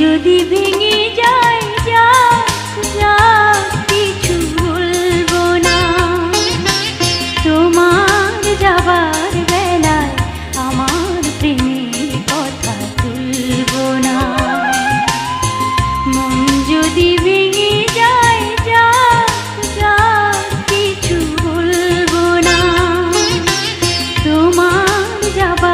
যদি ভেঙে যায় যা যা কিছু বলব না। তোমার যাবার বেলায় আমার প্রেমের কথা তুলবো না। মন যদি ভেঙে যায় যা যা কিছু বলব না। তোমার যাবার